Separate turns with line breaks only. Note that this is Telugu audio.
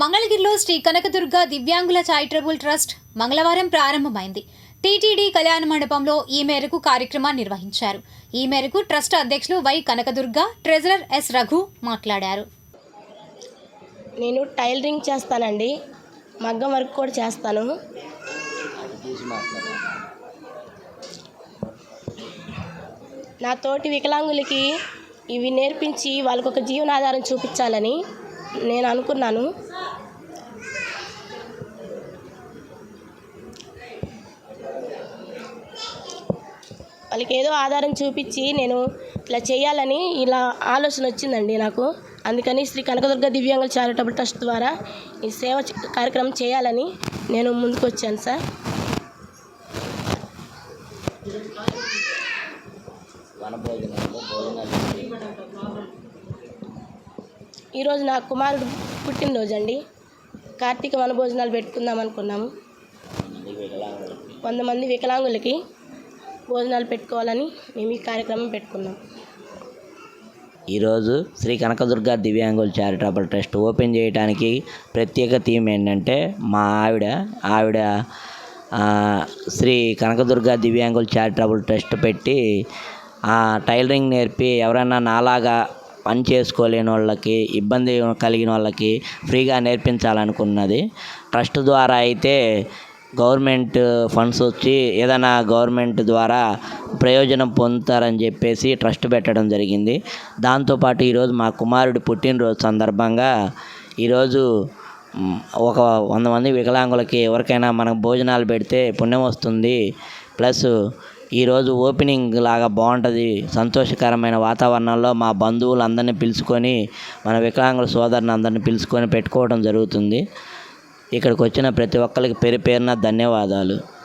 మంగళగిరిలో శ్రీ కనకదుర్గ దివ్యాంగుల చారిటబుల్ ట్రస్ట్ మంగళవారం ప్రారంభమైంది. టీటీడీ కళ్యాణ మండపంలో ఈ మేరకు కార్యక్రమాన్ని నిర్వహించారు. ఈ మేరకు ట్రస్ట్ అధ్యక్షులు Y Kanakadurga treasurer S Raghu మాట్లాడారు.
నేను టైలరింగ్ చేస్తానండి. మగ్గం వర్క్ కూడా చేస్తాను. నా తోటి వికలాంగులకి ఇవి నేర్పించి వాళ్ళకు ఒక జీవనాధారం చూపించాలని నేను అనుకున్నాను. వాళ్ళకి ఏదో ఆధారం చూపించి నేను ఇలా చేయాలని ఇలా ఆలోచన వచ్చిందండి నాకు. అందుకని శ్రీ కనకదుర్గ దివ్యాంగుల చారిటబుల్ ట్రస్ట్ ద్వారా ఈ సేవ కార్యక్రమం చేయాలని నేను ముందుకు వచ్చాను సార్ ఈరోజు నా కుమారుడు పుట్టినరోజు అండి కార్తీక వనభోజనాలు పెట్టుకుందాం అనుకున్నాము. వంద మంది వికలాంగులకి భోజనాలు పెట్టుకోవాలని మేము ఈ కార్యక్రమం పెట్టుకున్నాం.
ఈరోజు శ్రీ కనకదుర్గ దివ్యాంగుల చారిటబుల్ ట్రస్ట్ ఓపెన్ చేయడానికి ప్రత్యేక థీమ్ ఏంటంటే మా ఆవిడ ఆవిడ శ్రీ కనకదుర్గ దివ్యాంగుల చారిటబుల్ ట్రస్ట్ పెట్టి ఆ, టైలరింగ్ నేర్పి ఎవరైనా నాలాగా పని చేసుకోలేని వాళ్ళకి ఇబ్బంది కలిగిన వాళ్ళకి ఫ్రీగా నేర్పించాలనుకున్నది. ట్రస్ట్ ద్వారా అయితే గవర్నమెంట్ ఫండ్స్ వచ్చి ఏదైనా గవర్నమెంట్ ద్వారా ప్రయోజనం పొందుతారని చెప్పేసి ట్రస్ట్ పెట్టడం జరిగింది. దాంతోపాటు ఈరోజు మా కుమారుడి పుట్టినరోజు సందర్భంగా ఈరోజు ఒక వంద మంది వికలాంగులకి ఎవరికైనా మనం భోజనాలు పెడితే పుణ్యం వస్తుంది. ప్లస్ ఈరోజు ఓపెనింగ్ లాగా బాగుంటుంది. సంతోషకరమైన వాతావరణంలో మా బంధువులందరినీ పిలుచుకొని మన వికలాంగుల సోదరుని అందరిని పిలుచుకొని పెట్టుకోవడం జరుగుతుంది. ఇక్కడికి వచ్చిన ప్రతి ఒక్కరికి పేరు పేరున ధన్యవాదాలు.